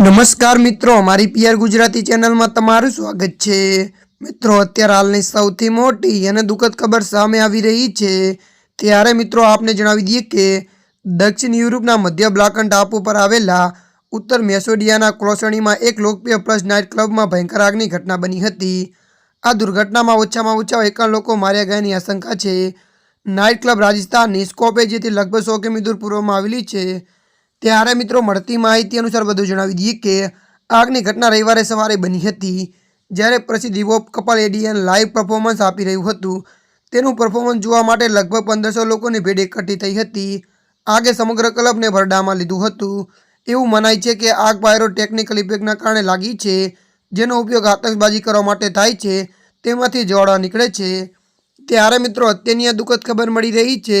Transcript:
નમસ્કાર મિત્રો મારી પીઆર ગુજરાતી ચેનલમાં તમારું સ્વાગત છે. મિત્રો, અત્યારે હાલની સૌથી મોટી અને દુઃખદ ખબર સામે આવી રહી છે. ત્યારે મિત્રો, આપને જણાવી દઈએ કે દક્ષિણ યુરોપના મધ્ય બ્લાકન ટાપુ પર આવેલા ઉત્તર મેસોડિયાના ક્લોસણીમાં એક લોકપ્રિય પ્લસ નાઇટ ક્લબમાં ભયંકર આગની ઘટના બની હતી. આ દુર્ઘટનામાં ઓછામાં ઓછા એકાવન લોકો માર્યા ગયાની આશંકા છે. નાઇટ ક્લબ રાજસ્થાનની સ્કોપે, જેથી લગભગ સો કિમી દૂર પૂર્વમાં આવેલી છે ત્યારે મિત્રો મળતી માહિતી અનુસાર બધું જણાવી દઈએ કે આગની ઘટના રવિવારે સવારે બની હતી, જ્યારે પ્રસિદ્ધ હિપહોપ કપલ એડીએન લાઈવ પરફોર્મન્સ આપી રહ્યું હતું. તેનું પરફોર્મન્સ જોવા માટે લગભગ પંદરસો લોકોની ભીડ એકઠી થઈ હતી. આગે સમગ્ર ક્લબને ભરડામાં લીધું હતું. એવું મનાય છે કે આગ પાયરો ટેકનિકલ ઇફેક્ટના કારણે લાગી છે, જેનો ઉપયોગ આતંકબાજી કરવા માટે થાય છે, તેમાંથી જ્વાળા નીકળે છે. ત્યારે મિત્રો અત્યારની આ દુઃખદ ખબર મળી રહી છે